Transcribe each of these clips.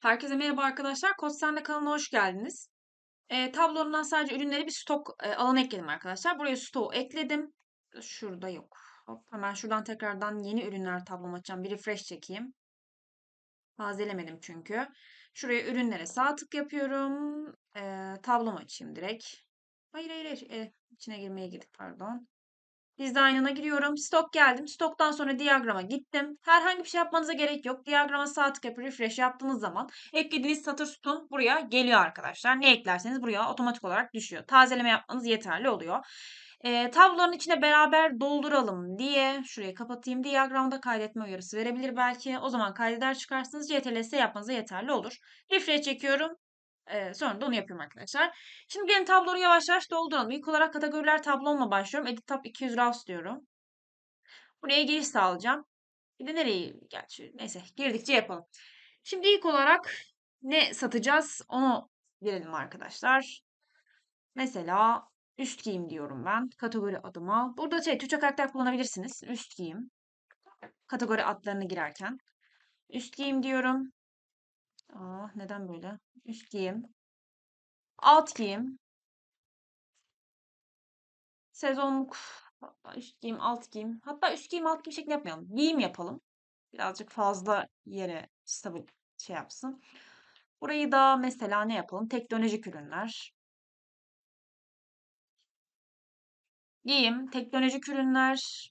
Herkese merhaba arkadaşlar. Kod Sende kanalına hoş geldiniz. E, tablomdan sadece ürünleri bir stok e, alanı ekledim arkadaşlar. Buraya stoğu ekledim. Şurada yok. Hop, hemen şuradan tekrardan yeni ürünler tablom açacağım. Bir refresh çekeyim. Tazelemedim çünkü. Şuraya ürünlere sağ tık yapıyorum. E, tablom açayım direkt. Hayır hayır hayır. E, içine girmeye girdik pardon. Dizaynına giriyorum. Stok geldim. Stoktan sonra diyagrama gittim. Herhangi bir şey yapmanıza gerek yok. Diyagrama sağ tık refresh yaptığınız zaman eklediğiniz satır sütun buraya geliyor arkadaşlar. Ne eklerseniz buraya otomatik olarak düşüyor. Tazeleme yapmanız yeterli oluyor. E, tabloların içine beraber dolduralım diye şurayı kapatayım. Diyagramda kaydetme uyarısı verebilir belki. O zaman kaydeder çıkarsınız. CTRL-S yapmanıza yeterli olur. Refresh çekiyorum. Ee, sonra da onu yapıyorum arkadaşlar. Şimdi gelin tabloları yavaş yavaş dolduralım. İlk olarak kategoriler tablomla başlıyorum. Edit Tab 200 Rows diyorum. Buraya giriş sağlayacağım. Bir de nereyi? Gerçi neyse girdikçe yapalım. Şimdi ilk olarak ne satacağız onu girelim arkadaşlar. Mesela üst giyim diyorum ben. Kategori adıma. Burada şey Türkçe karakter kullanabilirsiniz. Üst giyim. Kategori adlarını girerken. Üst giyim diyorum. Aa, neden böyle? Üst giyim. Alt giyim. Sezonluk üst giyim, alt giyim. Hatta üst giyim, alt giyim şeklinde yapmayalım. Giyim yapalım. Birazcık fazla yere stabil şey yapsın. Burayı da mesela ne yapalım? Teknolojik ürünler. Giyim, teknolojik ürünler.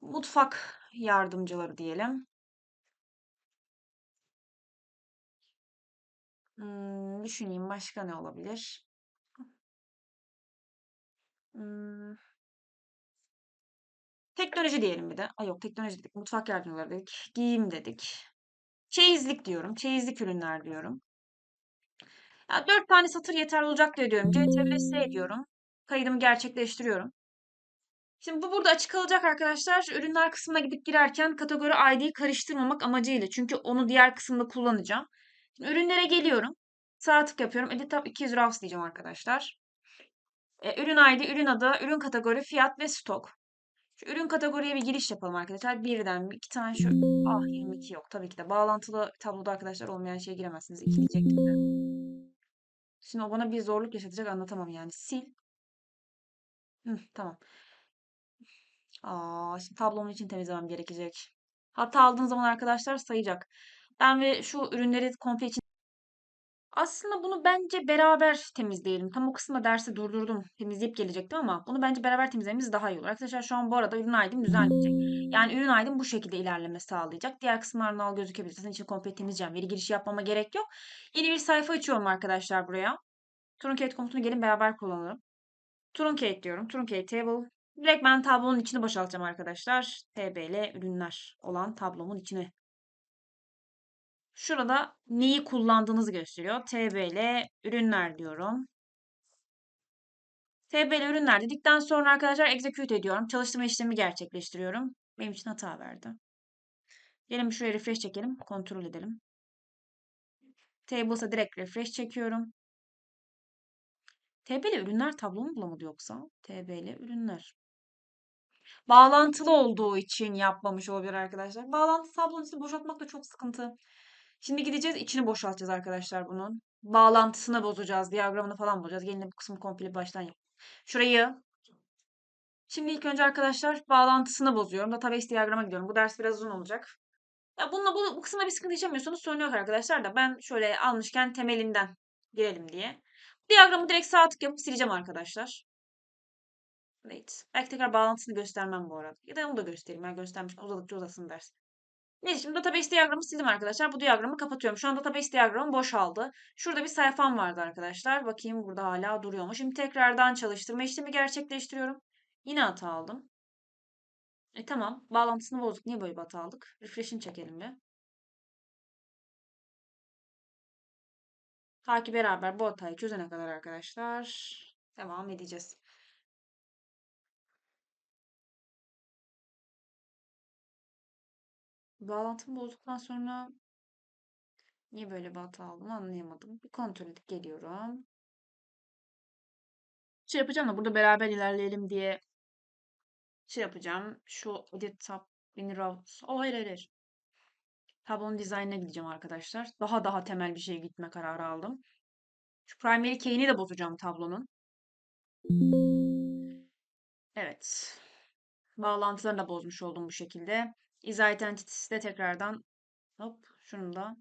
Mutfak yardımcıları diyelim. Hmm, düşüneyim başka ne olabilir? Hmm. Teknoloji diyelim bir de. Ay yok teknoloji dedik. Mutfak yardımcıları dedik. Giyim dedik. Çeyizlik diyorum. Çeyizlik ürünler diyorum. Ya 4 tane satır yeterli olacak diye diyorum. CTRL-S ediyorum. Kaydımı gerçekleştiriyorum. Şimdi bu burada açık kalacak arkadaşlar. Ürünler kısmına gidip girerken kategori ID'yi karıştırmamak amacıyla. Çünkü onu diğer kısımda kullanacağım. Şimdi ürünlere geliyorum. Sağ tık yapıyorum. Edit Tab 200 Rows diyeceğim arkadaşlar. E, ürün ID, ürün adı, ürün kategori, fiyat ve stok. Şu ürün kategoriye bir giriş yapalım arkadaşlar. Birden iki tane şu... Ah 22 yok tabii ki de. Bağlantılı tabloda arkadaşlar olmayan şeye giremezsiniz. İki diyecektim de. Şimdi o bana bir zorluk yaşatacak anlatamam yani. Sil. Hı, tamam. Aa, şimdi tablomun için temizlemem gerekecek. Hatta aldığın zaman arkadaşlar sayacak. Ben ve şu ürünleri komple için aslında bunu bence beraber temizleyelim. Tam o kısımda dersi durdurdum. Temizleyip gelecektim ama bunu bence beraber temizlememiz daha iyi olur. Arkadaşlar şu an bu arada ürün ID'm düzenleyecek. Yani ürün ID'm bu şekilde ilerleme sağlayacak. Diğer kısımlardan al gözükebilir. Sizin için komple temizleyeceğim. Veri girişi yapmama gerek yok. Yeni bir sayfa açıyorum arkadaşlar buraya. Truncate komutunu gelin beraber kullanalım. Truncate diyorum. Truncate table. Direkt ben tablonun içini boşaltacağım arkadaşlar. TBL ürünler olan tablomun içine. Şurada neyi kullandığınızı gösteriyor. TBL ürünler diyorum. TBL ürünler dedikten sonra arkadaşlar execute ediyorum. Çalıştırma işlemi gerçekleştiriyorum. Benim için hata verdi. Gelin şuraya refresh çekelim. Kontrol edelim. Tables'a direkt refresh çekiyorum. TBL ürünler tablo mu bulamadı yoksa? TBL ürünler. Bağlantılı olduğu için yapmamış olabilir arkadaşlar. Bağlantı tablonun boşaltmak da çok sıkıntı. Şimdi gideceğiz içini boşaltacağız arkadaşlar bunun. Bağlantısını bozacağız. Diyagramını falan bozacağız. Gelin bu kısmı komple baştan yap. Şurayı Şimdi ilk önce arkadaşlar bağlantısını bozuyorum. Database diyagrama gidiyorum. Bu ders biraz uzun olacak. Ya bununla bu, bu kısımda bir sıkıntı yaşamıyorsanız sorun yok arkadaşlar da ben şöyle almışken temelinden girelim diye. Diyagramı direkt sağ tık yapıp sileceğim arkadaşlar. Wait. Belki tekrar bağlantısını göstermem bu arada. Ya da onu da göstereyim. Ben göstermiş uzadıkça uzasın ders. Neyse şimdi database diyagramı sildim arkadaşlar. Bu diyagramı kapatıyorum. Şu an database diyagramı boşaldı. Şurada bir sayfam vardı arkadaşlar. Bakayım burada hala duruyor mu? Şimdi tekrardan çalıştırma işlemi gerçekleştiriyorum. Yine hata aldım. E tamam. Bağlantısını bozduk. Niye böyle bir hata aldık? Refresh'ini çekelim bir. Takip beraber bu hatayı çözene kadar arkadaşlar devam edeceğiz. Bağlantımı bozduktan sonra niye böyle bir hata aldım anlayamadım. Bir kontrol edip geliyorum. Şey yapacağım da burada beraber ilerleyelim diye şey yapacağım. Şu edit tab beni rahat. Oh hayır. hayır. tablonun dizaynına gideceğim arkadaşlar. Daha daha temel bir şeye gitme kararı aldım. Şu primary key'ini de bozacağım tablonun. Evet. Bağlantılarını da bozmuş oldum bu şekilde. Is identity'si de tekrardan hop şunu da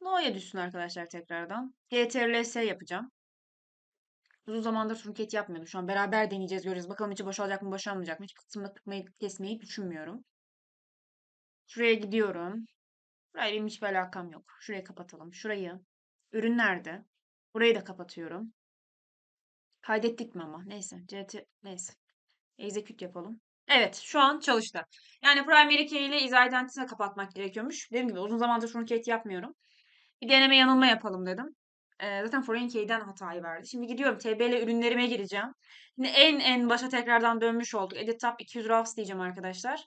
no'ya düşsün arkadaşlar tekrardan. CTRL-S yapacağım. Uzun zamandır trunket yapmıyordum. Şu an beraber deneyeceğiz, göreceğiz. Bakalım içi boşalacak mı, boşalmayacak mı? Hiç kısmını kırpmayı, kesmeyi düşünmüyorum. Şuraya gidiyorum. Buraya benim hiçbir alakam yok. Şurayı kapatalım. Şurayı. Ürünlerde. Burayı da kapatıyorum. Kaydettik mi ama? Neyse. CT neyse. Execute yapalım. Evet, şu an çalıştı. Yani primary key ile is identity'ni kapatmak gerekiyormuş. Dediğim gibi uzun zamandır truncate yapmıyorum. Bir deneme yanılma yapalım dedim. Ee, zaten foreign key'den hatayı verdi. Şimdi gidiyorum TBL ürünlerime gireceğim. Şimdi en en başa tekrardan dönmüş olduk. Edit tab 200 rows diyeceğim arkadaşlar.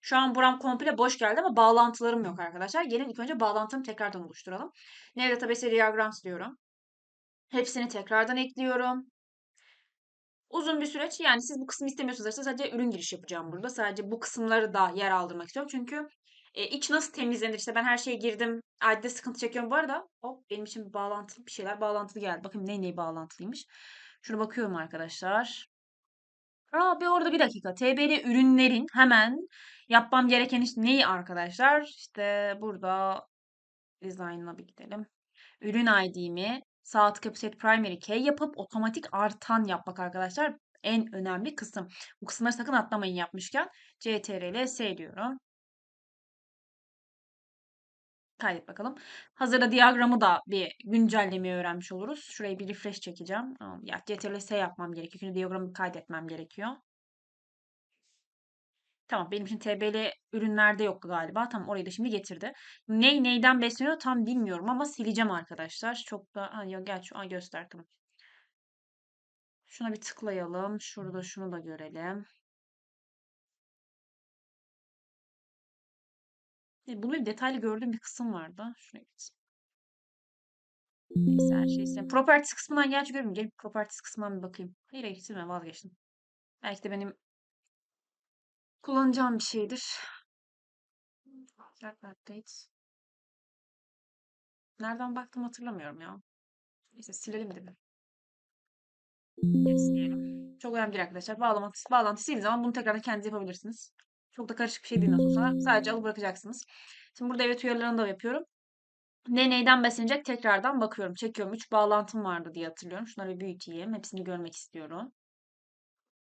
Şu an buram komple boş geldi ama bağlantılarım yok arkadaşlar. Gelin ilk önce bağlantımı tekrardan oluşturalım. New Database Diagrams diyorum. Hepsini tekrardan ekliyorum. Uzun bir süreç. Yani siz bu kısmı istemiyorsanız sadece ürün giriş yapacağım burada. Sadece bu kısımları da yer aldırmak istiyorum. Çünkü e, iç nasıl temizlenir? İşte ben her şeye girdim. Adde sıkıntı çekiyorum. Bu arada hop benim için bir bağlantılı bir şeyler bağlantılı geldi. Bakın ne neyi bağlantılıymış. Şuna bakıyorum arkadaşlar. Aa, bir orada bir dakika. TBL ürünlerin hemen yapmam gereken iş neyi arkadaşlar? İşte burada design'la bir gidelim. Ürün ID'mi sağ tıklayıp set primary key yapıp otomatik artan yapmak arkadaşlar. En önemli kısım. Bu kısımları sakın atlamayın yapmışken. CTRL S diyorum. Kaydet bakalım. Hazırda diyagramı da bir güncellemeyi öğrenmiş oluruz. Şurayı bir refresh çekeceğim. Ya CTRL S yapmam gerekiyor. Çünkü diyagramı kaydetmem gerekiyor. Tamam benim için TBL ürünlerde yok galiba. Tamam orayı da şimdi getirdi. Ney neyden besleniyor tam bilmiyorum ama sileceğim arkadaşlar. Çok da ha, ya gel şu an göster tamam. Şuna bir tıklayalım. Şurada şunu da görelim. E, bunu bir detaylı gördüğüm bir kısım vardı. Şuraya gitsin. Neyse her şeyi sileyim. Properties kısmından gerçi görmeyeyim. Gelip properties kısmından bir bakayım. Hayır hayır silme vazgeçtim. Belki de benim kullanacağım bir şeydir. Updates. Nereden baktım hatırlamıyorum ya. Neyse silelim de bir. Çok önemli değil arkadaşlar. Bağlantı, bağlantı sildiği zaman bunu tekrardan kendiniz yapabilirsiniz. Çok da karışık bir şey değil nasıl. Sadece alıp bırakacaksınız. Şimdi burada evet uyarılarını da yapıyorum. Ne neyden beslenecek tekrardan bakıyorum. Çekiyorum. 3 bağlantım vardı diye hatırlıyorum. Şunları bir büyüteyim. Hepsini görmek istiyorum.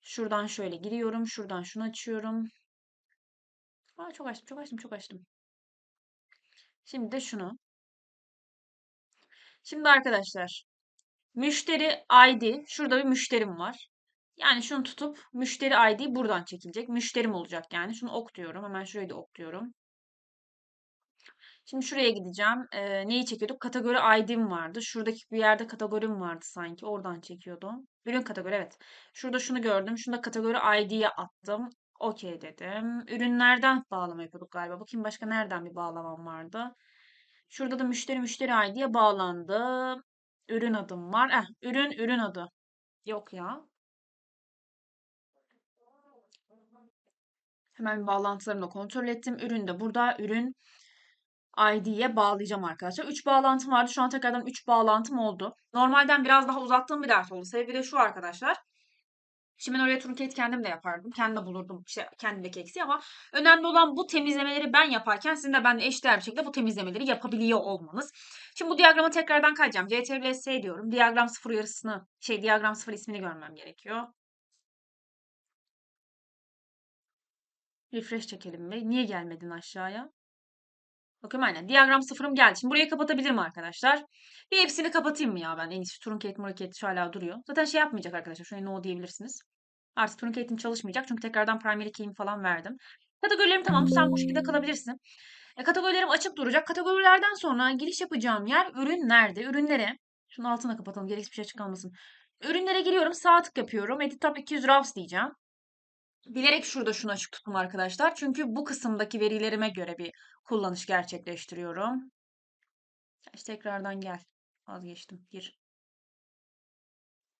Şuradan şöyle giriyorum. Şuradan şunu açıyorum. Aa, çok açtım, çok açtım, çok açtım. Şimdi de şunu. Şimdi arkadaşlar müşteri ID şurada bir müşterim var. Yani şunu tutup müşteri ID buradan çekilecek. Müşterim olacak yani. Şunu ok diyorum. Hemen şurayı da ok diyorum. Şimdi şuraya gideceğim. Ee, neyi çekiyorduk? Kategori ID'm vardı. Şuradaki bir yerde kategorim vardı sanki. Oradan çekiyordum. Ürün kategori evet. Şurada şunu gördüm. Şunda kategori ID'ye attım. Okey dedim. Ürünlerden bağlama yapıyorduk galiba. Bakayım başka nereden bir bağlamam vardı. Şurada da müşteri müşteri ID'ye bağlandı. Ürün adım var. Eh, ürün ürün adı. Yok ya. Hemen bağlantılarımı da kontrol ettim. Ürün de burada. Ürün ID'ye bağlayacağım arkadaşlar. 3 bağlantım vardı. Şu an tekrardan 3 bağlantım oldu. Normalden biraz daha uzattığım bir ders oldu. Sebebi de şu arkadaşlar. Şimdi ben oraya trunket kendim de yapardım. Kendim bulurdum işte kendimdeki eksiği ama önemli olan bu temizlemeleri ben yaparken sizin de benimle eşdeğer bir şekilde bu temizlemeleri yapabiliyor olmanız. Şimdi bu diyagramı tekrardan kayacağım. CTRL S diyorum. Diyagram sıfır uyarısını, şey diyagram sıfır ismini görmem gerekiyor. Refresh çekelim mi? Niye gelmedin aşağıya? Bakın aynen. Diyagram sıfırım geldi. Şimdi burayı kapatabilirim arkadaşlar. Bir hepsini kapatayım mı ya ben? En iyisi Truncate'im Truncate'im hala duruyor. Zaten şey yapmayacak arkadaşlar. Şuraya no diyebilirsiniz. Artık Truncate'im çalışmayacak. Çünkü tekrardan primary key'imi falan verdim. Kategorilerim tamam. Sen bu şekilde kalabilirsin. E, kategorilerim açık duracak. Kategorilerden sonra giriş yapacağım yer ürün nerede? Ürünlere. Şunun altına kapatalım. Gereksiz bir şey çıkalmasın. Ürünlere giriyorum. Sağ tık yapıyorum. Edit tab 200 rows diyeceğim. Bilerek şurada şunu açık tuttum arkadaşlar. Çünkü bu kısımdaki verilerime göre bir kullanış gerçekleştiriyorum. İşte tekrardan gel. Vazgeçtim. Gir.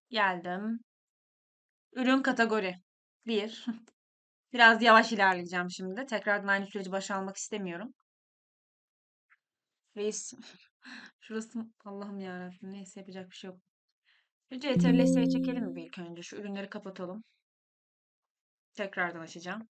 Geldim. Ürün kategori. Bir. Biraz yavaş ilerleyeceğim şimdi. Tekrardan aynı süreci başa almak istemiyorum. Reis. Şurası Allah'ım yarabbim. Neyse yapacak bir şey yok. Şu CTRL-S'ye çekelim bir ilk önce? Şu ürünleri kapatalım. Tekrardan açacağım.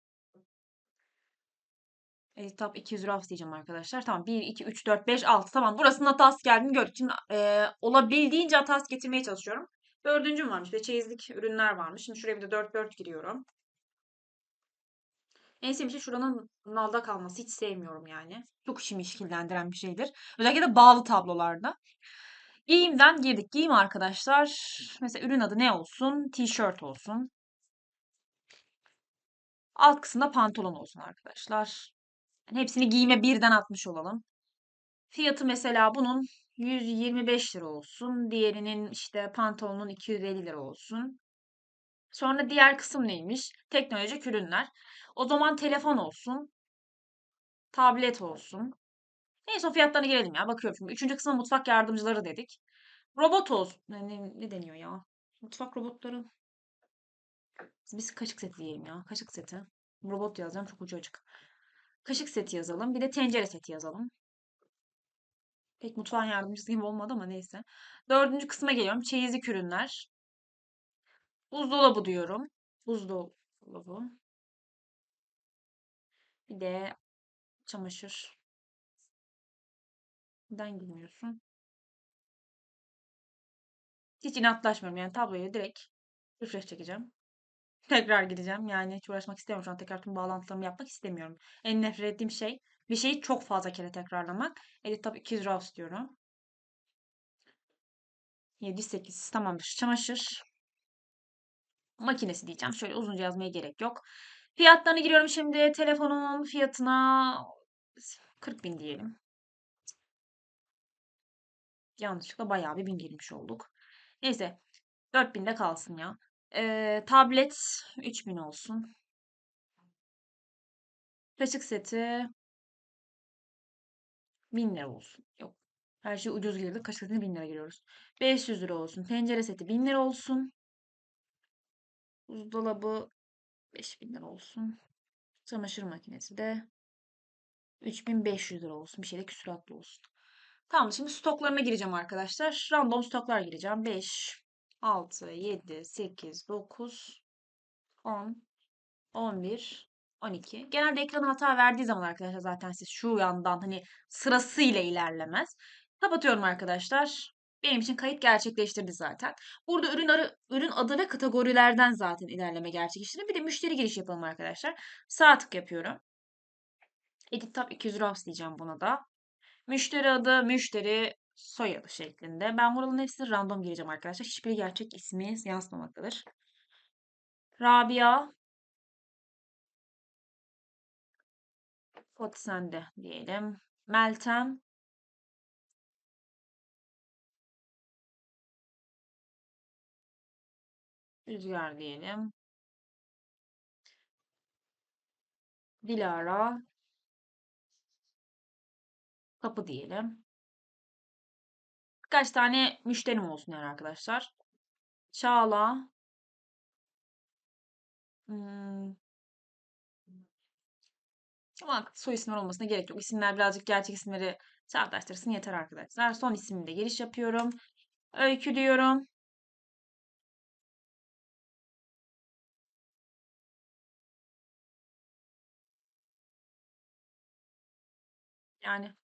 Edit tab 200 raf diyeceğim arkadaşlar. Tamam 1, 2, 3, 4, 5, 6. Tamam burasının hatası geldiğini gördük. Şimdi e, olabildiğince hatası getirmeye çalışıyorum. Dördüncüm varmış ve çeyizlik ürünler varmış. Şimdi şuraya bir de 4, 4 giriyorum. En sevdiğim şey şuranın nalda kalması. Hiç sevmiyorum yani. Çok işimi işkillendiren bir şeydir. Özellikle de bağlı tablolarda. Giyimden girdik. Giyim arkadaşlar. Mesela ürün adı ne olsun? T-shirt olsun. Alt kısımda pantolon olsun arkadaşlar. Yani hepsini giyime birden atmış olalım. Fiyatı mesela bunun 125 lira olsun. Diğerinin işte pantolonun 250 lira olsun. Sonra diğer kısım neymiş? Teknolojik ürünler. O zaman telefon olsun. Tablet olsun. Neyse o fiyatlarına girelim ya. Bakıyorum şimdi. Üçüncü kısma mutfak yardımcıları dedik. Robot olsun. Ne, ne deniyor ya? Mutfak robotları. Biz kaşık seti diyelim ya. Kaşık seti. Robot yazacağım. Çok ucu açık. Kaşık seti yazalım. Bir de tencere seti yazalım. Pek mutfağın yardımcısı gibi olmadı ama neyse. Dördüncü kısma geliyorum. Çeyizlik ürünler. Buzdolabı diyorum. Buzdolabı. Bir de çamaşır. Neden girmiyorsun? Hiç inatlaşmıyorum. Yani tabloyu direkt refresh çekeceğim. Tekrar gideceğim. Yani hiç uğraşmak istemiyorum. Şu an tekrar tüm bağlantılarımı yapmak istemiyorum. En nefret ettiğim şey bir şeyi çok fazla kere tekrarlamak. Edit tab 200 RAW diyorum. 7, 8. Tamamdır. Çamaşır makinesi diyeceğim. Şöyle uzunca yazmaya gerek yok. Fiyatlarını giriyorum şimdi. Telefonun fiyatına 40 bin diyelim. Yanlışlıkla bayağı bir bin girmiş olduk. Neyse. 4000'de kalsın ya. Ee, tablet 3000 olsun. Kaşık seti 1000 lira olsun. Yok. Her şey ucuz girdi. Kaşık setine 1000 lira giriyoruz. 500 lira olsun. Tencere seti 1000 lira olsun. Buzdolabı 5000 lira olsun. Çamaşır makinesi de 3500 lira olsun. Bir şeyde küsuratlı olsun. Tamam şimdi stoklarına gireceğim arkadaşlar. Random stoklar gireceğim. 5, 6, 7, 8, 9, 10, 11, 12. Genelde ekran hata verdiği zaman arkadaşlar zaten siz şu yandan hani sırasıyla ilerlemez. Kapatıyorum arkadaşlar. Benim için kayıt gerçekleştirdi zaten. Burada ürün, arı, ürün adı ve kategorilerden zaten ilerleme gerçekleştirdi. Bir de müşteri giriş yapalım arkadaşlar. Sağ tık yapıyorum. Edit tab 200 RAWs diyeceğim buna da. Müşteri adı, müşteri soyadı şeklinde. Ben buraların hepsini random gireceğim arkadaşlar. Hiçbiri gerçek ismi yansımamaktadır. Rabia. Kod sende diyelim. Meltem. Rüzgar diyelim. Dilara. Kapı diyelim. Birkaç tane müşterim olsun yani arkadaşlar. Çağla. Hmm. Ama soy isimler olmasına gerek yok. İsimler birazcık gerçek isimleri çağdaştırsın yeter arkadaşlar. Son isimde giriş yapıyorum. Öykü diyorum. Yani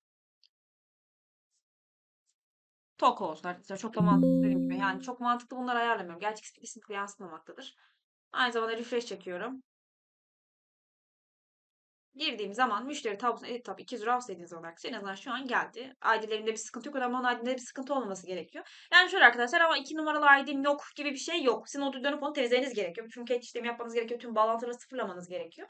tok olsun arkadaşlar. Çok da mantıklı dediğim gibi. Yani çok mantıklı bunları ayarlamıyorum. Gerçek isim yansımamaktadır. Aynı zamanda refresh çekiyorum. Girdiğim zaman müşteri tablosuna edit tab 200 RAW dediğiniz zaman arkadaşlar en azından şu an geldi. ID'lerinde bir sıkıntı yok. Ama onun ID'inde bir sıkıntı olmaması gerekiyor. Yani şöyle arkadaşlar ama 2 numaralı ID'm yok gibi bir şey yok. Sizin o dönüp onu temizlemeniz gerekiyor. Çünkü işlemi yapmanız gerekiyor. Tüm bağlantıları sıfırlamanız gerekiyor.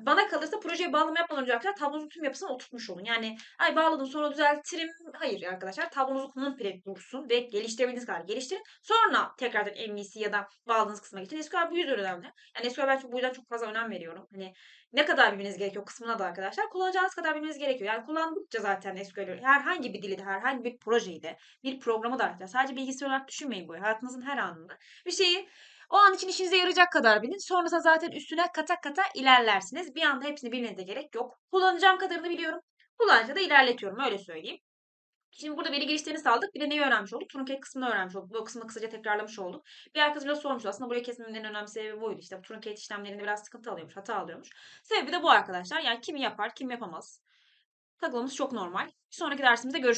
Bana kalırsa projeye bağlama yapmadan önce arkadaşlar tablonuzun tüm yapısını oturtmuş olun. Yani ay bağladım sonra düzeltirim. Hayır arkadaşlar tablonuzun komple dursun ve geliştirebildiğiniz kadar geliştirin. Sonra tekrardan MVC ya da bağladığınız kısma geçin. SQL bu yüzden önemli. Yani SQL ben çok, bu yüzden çok fazla önem veriyorum. Hani ne kadar bilmeniz gerekiyor kısmına da arkadaşlar. Kullanacağınız kadar bilmeniz gerekiyor. Yani kullandıkça zaten SQL herhangi bir dili de herhangi bir projeyi de bir programı da arkadaşlar. Sadece bilgisayar olarak düşünmeyin bu. Hayatınızın her anında. Bir şeyi o an için işinize yarayacak kadar bilin. Sonrasında zaten üstüne kata kata ilerlersiniz. Bir anda hepsini bilmenize gerek yok. Kullanacağım kadarını biliyorum. Kullanınca da ilerletiyorum öyle söyleyeyim. Şimdi burada veri girişlerini sağladık. Bir de neyi öğrenmiş olduk? Trunket kısmını öğrenmiş olduk. Bu kısmını kısaca tekrarlamış olduk. Bir arkadaşım da sormuş aslında buraya kesmemin en önemli sebebi buydu. İşte bu trunket işlemlerinde biraz sıkıntı alıyormuş, hata alıyormuş. Sebebi de bu arkadaşlar. Yani kimi yapar, kim yapamaz. Takılmamız çok normal. Bir sonraki dersimizde görüşürüz.